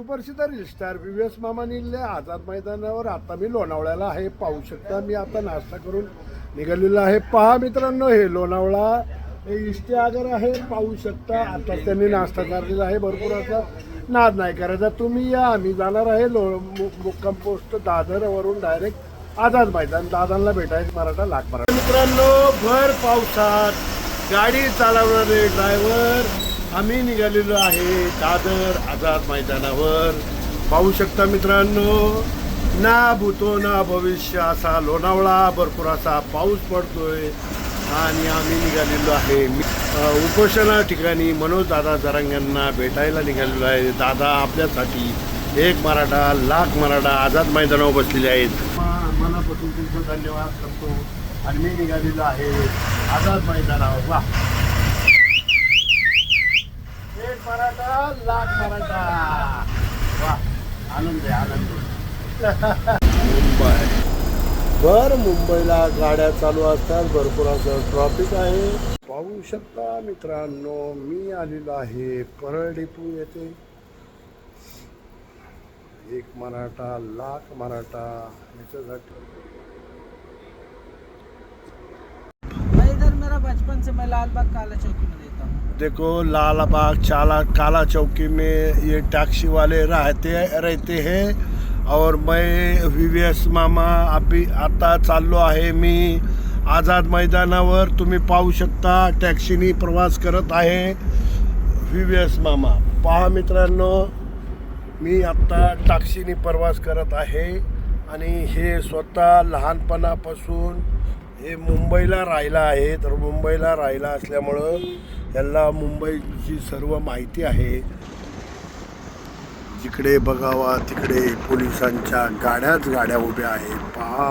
सुप्रसिद्ध reel star V S मामा आझाद मैदानावर आता मी लोणावळ्याला आहे. पाहू शकता मी आता नाश्ता करून निघालेलो आहे. पहा मित्रांनो हे लोणावळा हे इष्टे आगर आहे. पाहू शकता आता त्यांनी नाश्ता करलेला आहे. भरपूर असा नाद नाही करायचा. तुम्ही या. आम्ही जाणार आहे लो मु- मुक्काम पोस्ट दादरवरून डायरेक्ट आझाद मैदान. दादांना भेटायचं मराठा लाख मराठा. मित्रांनो भर पावसात गाडी चालवणारे ड्रायव्हर आम्ही निघालेलो आहे दादर आझाद मैदानावर. पाहू शकता मित्रांनो ना भूतो ना भविष्य असा लोणावळा भरपूर असा पाऊस पडतोय आणि आम्ही निघालेलो आहे. मी उपोषणा ठिकाणी मनोज दादा जरांग्यांना भेटायला निघालेलो आहे. दादा आपल्यासाठी एक मराठा लाख मराठा आझाद मैदानावर बसलेले आहेत. मनापासून तुमचं धन्यवाद करतो. आणि मी निघालेलो आहे आझाद मैदानावर. वा! मराठा लाख मराठा. वा आनंद आहे आनंद मुंबई. बर मुंबईला गाड्या चालू असतात भरपूर असं ट्रॉफिक आहे. पाहू शकता मित्रांनो मी आलेलो आहे परळ डेपू येथे. एक मराठा लाख मराठा. याच्यासाठी मैं इधर मेरा बचपन से मैं लाल बाग काला चौकी में रहता हूँ देखो लाल बाग चाला काला चौकी में ये टैक्सी वाले रहते रहते हैं। और मैं व्ही मामा अभी आता चाललो आहे मी आझाद मैदानावर। तुम्ही पाहू शकता टॅक्सीनी प्रवास करत आहे व्ही मामा. पहा मित्रांनो मी आत्ता टॅक्सीनी प्रवास करत आहे. आणि हे स्वतः लहानपणापासून हे मुंबईला राहिला आहे तर मुंबईला राहिला असल्यामुळं यांना मुंबईची सर्व माहिती आहे. जिकडे बघावा तिकडे पोलिसांच्या गाड्याच गाड्या उभ्या आहेत. पहा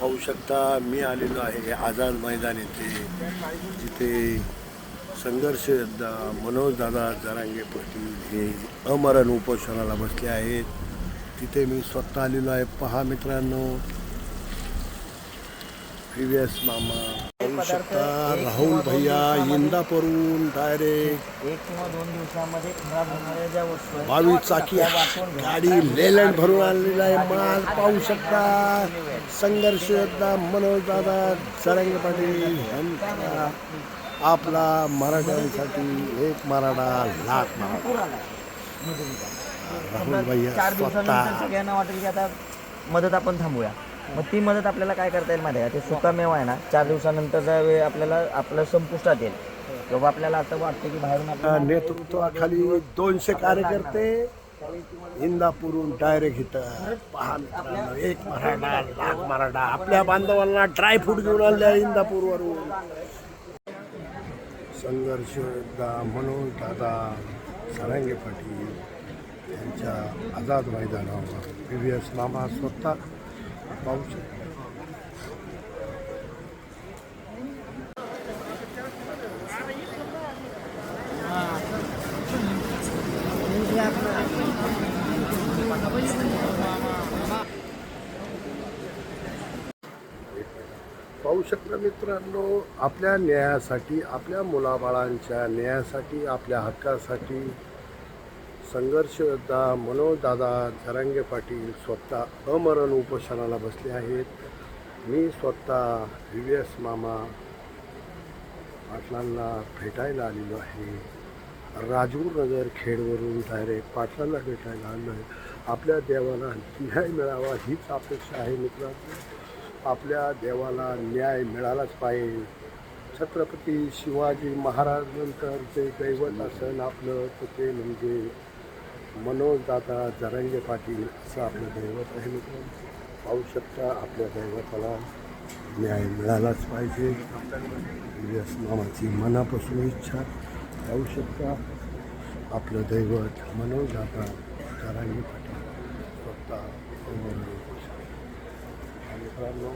पाहू शकता मी आलेलो आहे आझाद मैदान येथे जिथे संघर्ष योद्धा मनोज दादा जरांगे पाटील हे अमरण उपोषणाला बसले आहेत. तिथे मी स्वतः आलेलो आहे. पहा मित्रांनो व्ही एस मामा पाहू शकता राहुल भैया इंदापूरहून डायरेक्ट एक किंवा दोन दिवसामध्ये खराब होणाऱ्या ज्या वस्तू आहेत बावीस चाकी. गाडी लेलंड भरून आणलेला आहे माल. पाहू शकता संघर्ष योद्धा मनोज दादा सरंग पाटील यांचा आपला मराठ्यांसाठी एक मराठा लाख मराठा. राहुल भैया चार दिवसानंतर स्वतः. सगळ्यांना वाटेल की आता मदत आपण थांबूया. मग ती मदत आपल्याला काय करता येईल माहिती आहे ते सुकामेवा आहे ना चार दिवसानंतरचा वेळ आपल्याला आपलं संपुष्टात येईल. किंवा आपल्याला असं वाटतं की बाहेरून आपल्याला नेतृत्वाखाली दोनशे कार्यकर्ते इंदापूरहून डायरेक्ट इथं पहा मित्रांनो एक मराठा लाख मराठा. आपल्या बांधवांना ड्रायफ्रूट घेऊन आले इंदापूरवरून. संघर्ष योद्धा मनोज दादा सरांगे पाटील यांच्या आझाद मैदानावर पी व्ही एस मामा स्वतः पाहू शकतो. पाहू शकता मित्रांनो आपल्या न्यायासाठी आपल्या मुलाबाळांच्या न्यायासाठी आपल्या हक्कासाठी संघर्ष मनोजदादा जरांगे पाटील स्वतः अमरण उपोषणाला बसले आहेत. मी स्वतः व्ही एस मामा पाटलांना भेटायला आलेलो आहे. राजूरनगर खेडवरून डायरेक्ट पाटलांना भेटायला आलो आहे आपल्या देवाला न्याय मिळावा हीच अपेक्षा आहे मित्रांनो. आपल्या देवाला न्याय मिळालाच पाहिजे. छत्रपती शिवाजी महाराज नंतर जे दैवत असेल आपलं तर ते म्हणजे मनोजदादा जरंगे पाटील असं आपलं दैवत आहे मित्रांनो. पाहू शकता आपल्या दैवताला न्याय मिळालाच पाहिजे. यश मामाची मनापासून इच्छा. पाहू शकता आपलं दैवत मनोजदादा जरांगे पाटील. स्वतः आणि मित्रांनो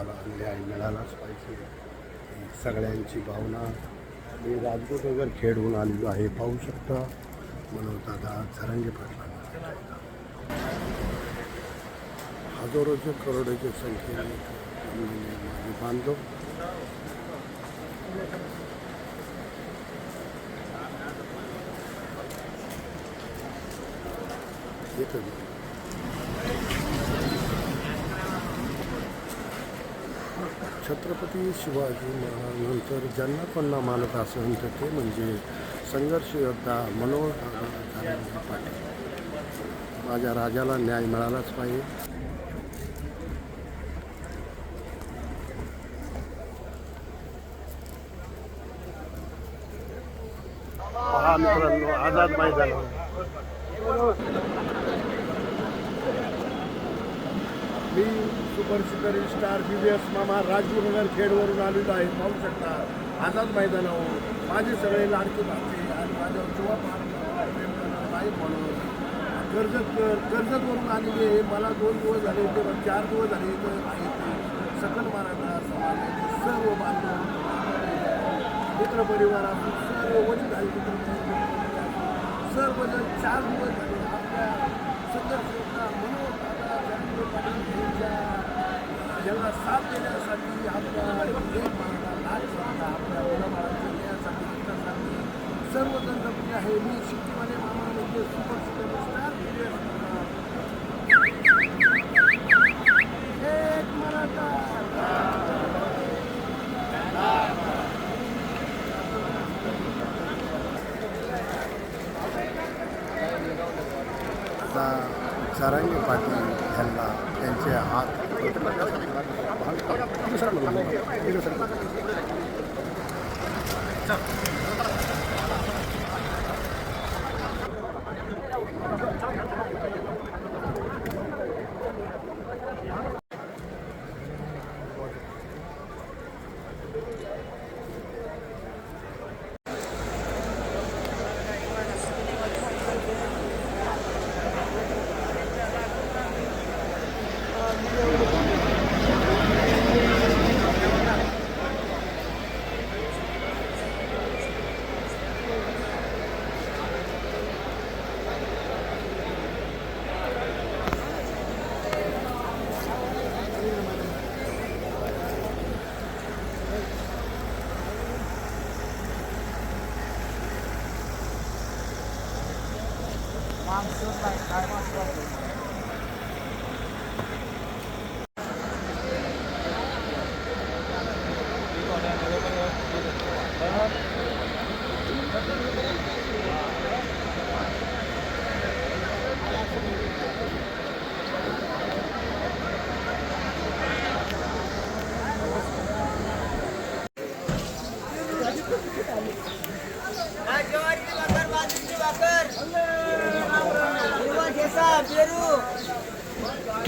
देवाला अन्याय मिळालाच पाहिजे. सगळ्यांची भावना. मी राजकोटनगर खेळून आलेलो आहे. पाहू शकता मनोजदादा झरंगे पाटला हजारोच्या करोडोच्या संख्येने जमलेले माझे बांधव. येतो. छत्रपती शिवाजी महाराजांनंतर ज्यांना पन्ना मानत असेल तर ते म्हणजे संघर्ष योद्धा मनोहर पाटील. माझ्या राजाला न्याय मिळालाच पाहिजे. मित्रांनो आझाद मैदान मी super super star B S मामा राजगुरुनगर खेडवरून आलेलो आहे. पाहू शकता आझाद मैदानावर माझे सगळे लाडके भाचे आणि माझ्या जेव्हा प्रेम नाही म्हणून कर्जत कर्जतवरून आलेले आहे. मला दोन दिवस झाले किंवा चार दिवस झाले इथं आहेत सकल मराठा समाजाचे सर्व बांधव मित्रपरिवार असो सर्व वडील आहे मित्रपरिवार सर्वजण चार दिवस झाले आपल्या संघर्षयोद्धा मनोहर दादा पाटील यांच्या यांना साथ देण्यासाठी आपल्या एक मार्गा आपल्या मुलाबाळांच्या न्यायासाठी हितासाठी सर्वजण जमले आहे. मी शिट्टीवाले मामा म्हणजे सुपर सुपर एक मराठा. आता सारंगी पाटील यांना त्यांचे हात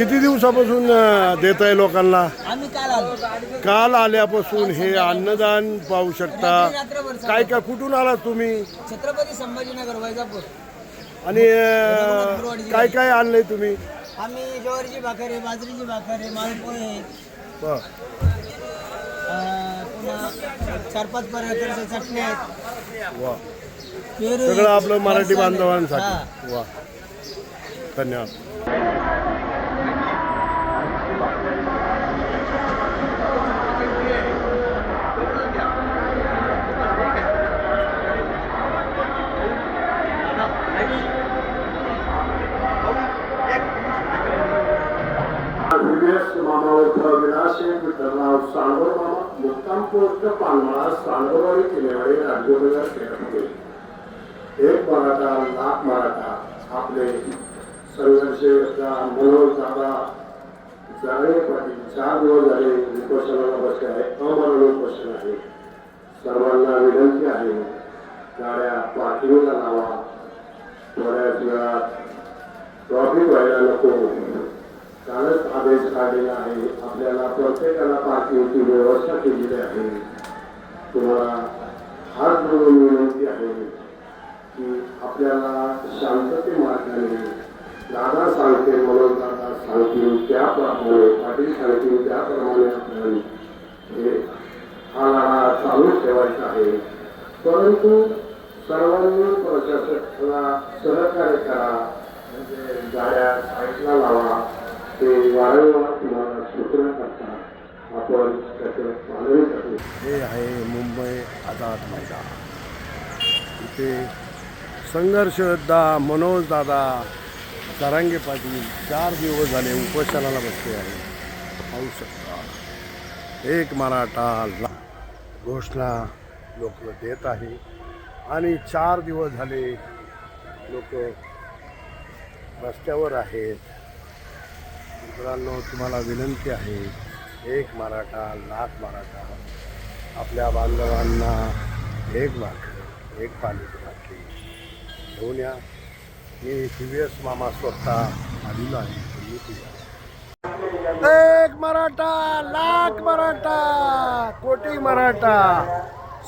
किती दिवसापासून देत आहे लोकांना? आम्ही काल आलो. काल आल्यापासून हे अन्नदान पाहू शकता. रात्रभर काय काय कुठून आला तुम्ही? छत्रपती संभाजीनगर वैजापूर. आणि अं, काय काय आणलंय तुम्ही? आम्ही ज्वारीची भाकर आहे बाजरीची भाकर आहे मालपोहे आहे, वा. अं, पुन्हा चार पाच प्रकारच्या चटण्या आहेत. वा. पेरू आहे, सगळं आपलं मराठी. हा. बांधवांसाठी. वा. धन्यवाद. मुक्काम पोस्ट पानमाळा सांगोरवाडी किल्लेवाडी खेळामध्ये एक मराठा लाख मराठा आपले संघर्ष मनोज दादा जाणे पाटील चार दिवस झाले उपोषणाला बसले आहे अमरण उपोषण आहे. सर्वांना विनंती आहे गाड्या पार्किंगला लावा. थोड्याच वेळात ट्रॉफी व्हायला नको. कालच आदेश काढलेला आहे. आपल्याला प्रत्येकाला पार्किंगची व्यवस्था केलेली आहे. तुम्हाला हात जोडून विनंती आहे की आपल्याला शांतते मार्गाने दादा सांगते म्हणून दादा सांगतील त्याप्रमाणे पाटील सांगतील त्याप्रमाणे आपण हे हा लढा चालू ठेवायचा आहे. परंतु सर्वांनी प्रशासनाला सहकार्य करा. म्हणजे गाड्या साईडला लावा. ते वारंवार तुम्हाला सूचना आपण त्याचं पालन करतो. हे आहे मुंबई आझाद मैदान. इथे संघर्ष मनोज दादा जरांगे पाटील चार दिवस झाले उपोषणाला बसले आहे पाहू शकता. एक मराठा ला- घोषणा लोक देत आहे. आणि चार दिवस झाले लोक रस्त्यावर आहेत. मित्रांनो तुम्हाला विनंती आहे एक मराठा लाख मराठा आपल्या बांधवांना एक भाकर एक पाणी भाकरी घेऊन या. मी टी व्ही एस मामा स्वतः आलेलो आहे तुम्ही एक मराठा लाख मराठा कोटी मराठा.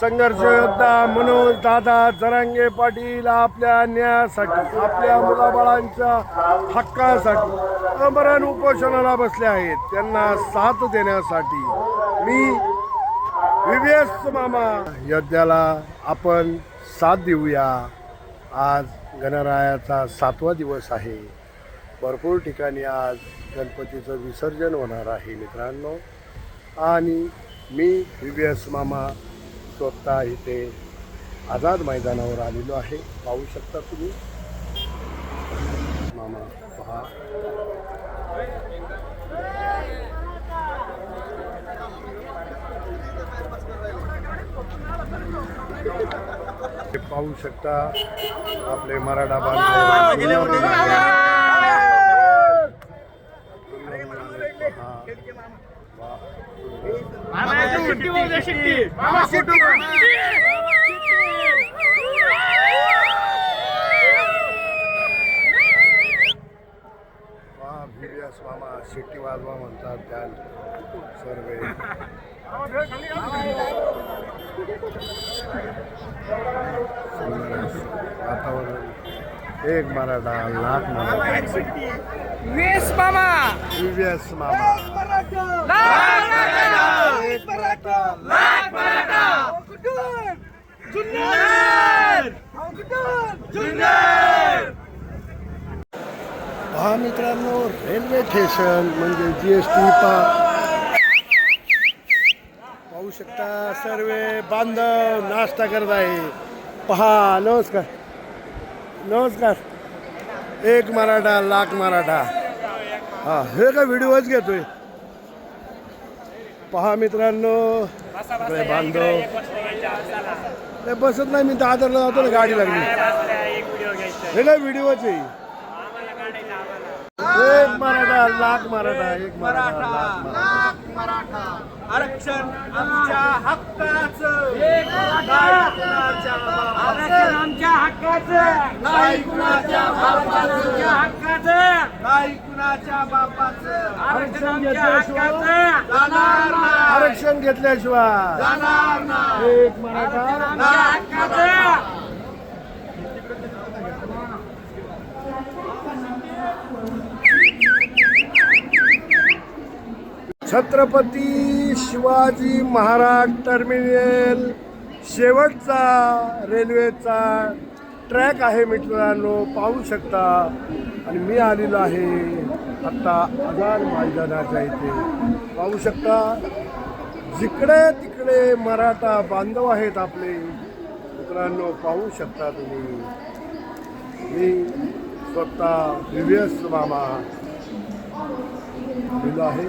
संघर्ष योद्धा मनोज दादा जरांगे पाटील आपल्या न्यायासाठी आपल्या मुलाबाळांच्या हक्कासाठी अमरण उपोषणाला बसले आहेत. त्यांना साथ देण्यासाठी मी विवेस मामा योद्ध्याला आपण साथ देऊया. आज गणरायाचा सातवा दिवस आहे. भरपूर ठिकाणी आज गणपतीचं विसर्जन होणार आहे मित्रांनो. आणि मी व्ही एस मामा स्वतः इथे आझाद मैदानावर आलेलो आहे. पाहू शकता तुम्ही. मामा पहा. पाहू शकता आपले मराठा बांधव. ಶೆಟ್ಟಿ ಹೋದ ಶೆಟ್ಟಿ ಮಾಮ ಶೆಟ್ಟಿ एक मराठा लाख मराठा. वेस मामा. व्हीएस मामा. एक मराठा. पहा मित्रांनो रेल्वे स्टेशन म्हणजे जी एस टी पा. पाहू शकता सर्व बांधव नाश्ता करत आहे. पहा नमस्कार. नमस्कार. एक मराठा लाख मराठा. हा हे का व्हिडिओच घेतोय. पहा मित्रांनो. बांधव. नाही बसत नाही मी दादरला जातो ना गाडी लागली. हे काय व्हिडिओच आहे? एक मराठा लाख मराठा एक मराठा. लाख मराठा. आरक्षण आमच्या हक्काचं. आरक्षण आमच्या हक्काचं. नाही कुणाच्या बापाचं. हक्काचं. नाही कुणाच्या बापाचं. आरक्षण आमच्या हक्काचं. जाणार आरक्षण घेतल्याशिवाय. जाणार नाही. एक मराठा. आमच्या हक्काचं. छत्रपती शिवाजी महाराज टर्मिनल शेवटचा रेल्वेचा ट्रॅक आहे मित्रांनो पाहू शकता. आणि मी आलेलो आहे आत्ता आझाद मैदानाच्या इथे. पाहू शकता जिकडे तिकडे मराठा बांधव आहेत आपले मित्रांनो पाहू शकता तुम्ही. मी स्वतः दिव्यस मामा आहे.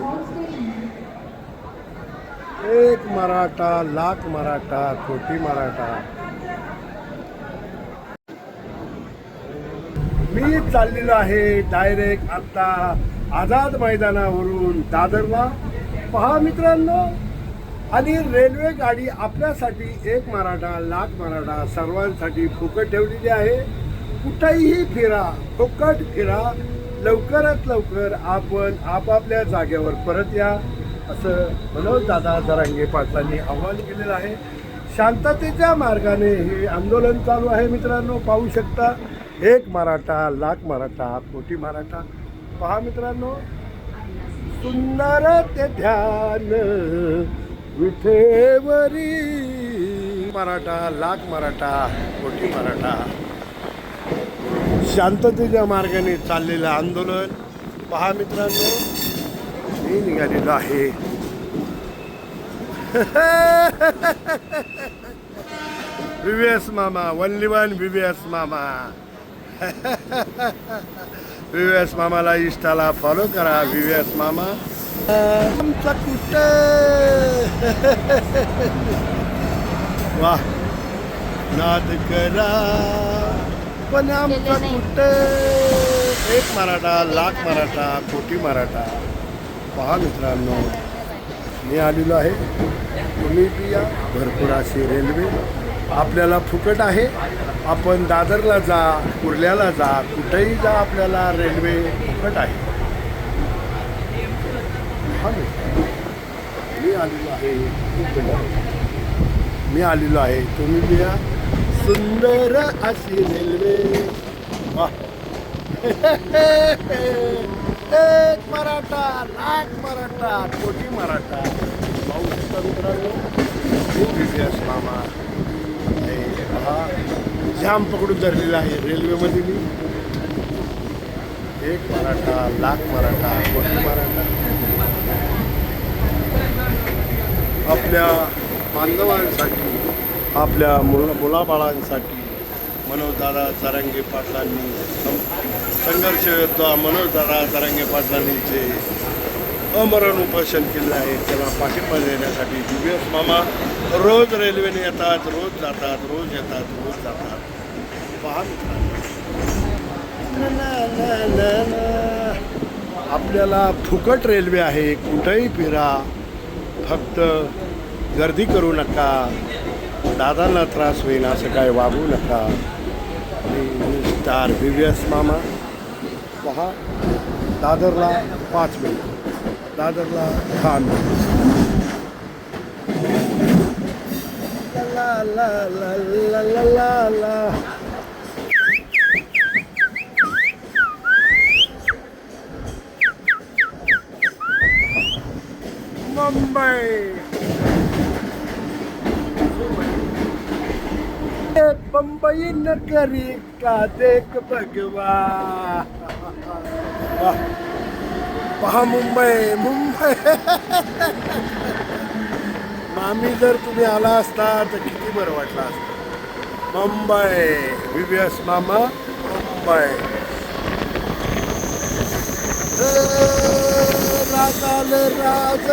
एक मराठा लाख मराठा कोटी मराठा. मी चाललेलो आहे डायरेक्ट आता आझाद मैदानावरून दादरला. पहा मित्रांनो आणि रेल्वे गाडी आपल्यासाठी एक मराठा लाख मराठा सर्वांसाठी फुकट ठेवलेली आहे. कुठेही फिरा फुकट फिरा. लवकरात लवकर आपण आपापल्या जागेवर परत या. असं मनोज दादा जरांगे पाटलांनी आव्हान केलेलं आहे. शांततेच्या मार्गाने हे आंदोलन चालू आहे मित्रांनो. पाहू शकता एक मराठा लाख मराठा कोटी मराठा. पहा मित्रांनो सुंदर ते ध्यान विठेवरी. मराठा लाख मराठा कोटी मराठा. शांततेच्या मार्गाने चाललेलं आंदोलन. पहा मित्रांनो मी निघालेलो आहे विवेस मामा वनली वन विवेस मामा विवेस मामाला इष्टाला फॉलो करा. विवेस मामा आमचा कुठं? वा नाद करा. पण आमचा कुठं? एक मराठा लाख मराठा कोटी मराठा. पहा मित्रांनो मी आलेलो आहे तुम्ही बी या भरपूर अशी रेल्वे. आपल्याला फुकट आहे. आपण दादरला जा कुर्ल्याला जा कुठेही जा आपल्याला रेल्वे फुकट आहे. मी आलेलो आहे मी आलेलो आहे तुम्ही बी या सुंदर अशी रेल्वे. वा एक मराठा लाख मराठा कोटी मराठा. भाऊ मित्रांनो खूप इतिहास मामा हे पहा जाम पकडून धरलेला आहे. रेल्वेमध्ये मी. एक मराठा लाख मराठा कोटी मराठा. आपल्या बांधवांसाठी आपल्या मुला मुलाबाळांसाठी मनोजदादा चरंगे पाटलांनी सं- संघर्ष योद्धा मनोजदादा चरंगे पाटलांनी जे अमरण उपोषण केलं आहे त्याला पाठिंबा देण्यासाठी दिव्यस मामा रोज रेल्वेने येतात रोज जातात रोज येतात रोज जातात. पहा मित्रांनो. आपल्याला फुकट रेल्वे आहे कुठंही फिरा. फक्त गर्दी करू नका. दादांना त्रास होईल असं काय वागू नका. आणि स्टार व्हीव्हीएस मामा पहा दादरला पाच मिनिट. दादरला दहा मिनिट. ला मुंबई नगरी का देख भगवा? पहा मुंबई मुंबई. मामी जर तुम्ही आला असता तर किती बरं वाटलं असतं. मुंबई. विव्यास मामा मुंबई. राजाल राज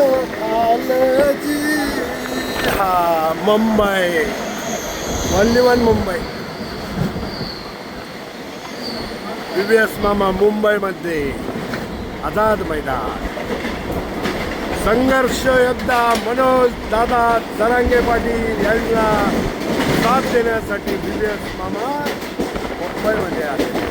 आलजी हा Mumbai. Only one Mumbai S मामा मुंबईमध्ये आझाद मैदान संघर्ष योद्धा मनोज दादा जरांगे पाटील यांना साथ देण्यासाठी विवेस मामा मुंबईमध्ये आले.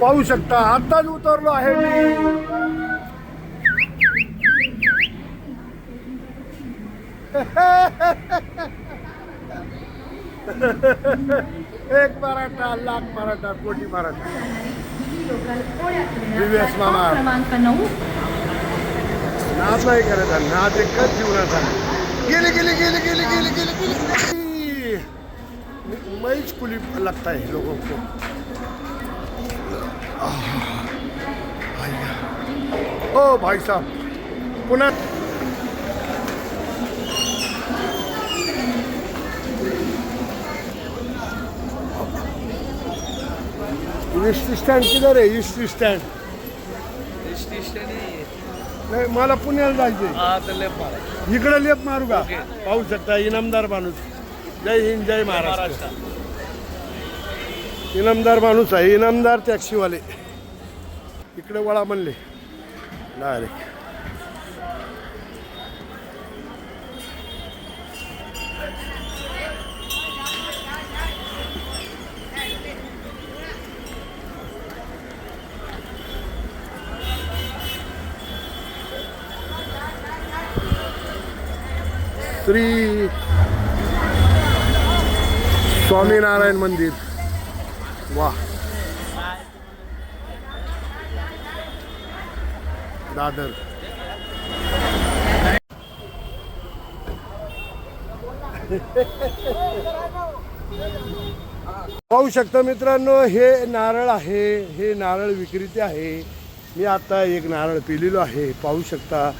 पाहू शकता. आताच उतरलो आहे मी. एक मराठा, लाख मराठा, कोटी मराठा. नाच नाच लगता है. लोगों को. ओ भाई साहब पुन्हा ईस्ट स्टँड किधर आहे ईस्ट स्टँड नाही मला पुण्याला जायचंय इकडे लेप मारू का पाहू शकता इनामदार माणूस। जय हिंद जय महाराष्ट्र। इनामदार माणूस आहे इनामदार टॅक्सीवाले. इकडे वळा म्हणले. डायरेक्ट श्री स्वामीनारायण मंदिर. वा. दादर. पाहू शकता मित्रांनो हे नारळ आहे हे नारळ विक्रीते आहे. मी आता एक नारळ पिलेलो आहे पाहू शकता.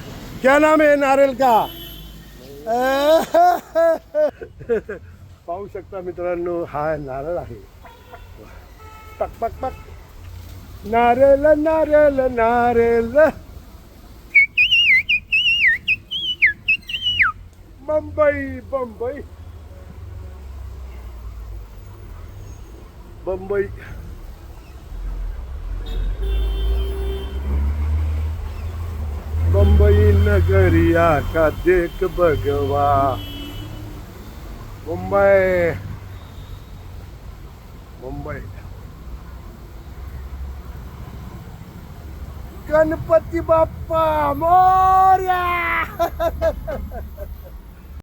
क्या नाम आहे नारळ का? पाहू शकता मित्रांनो हा नारळ आहे. पक पक पक नारळ नारळ नारळ बंबई बंबई बंबई बंबई नगरिया का देख भगवा मुंबई मुंबई गणपती बाप्पा मोर्या!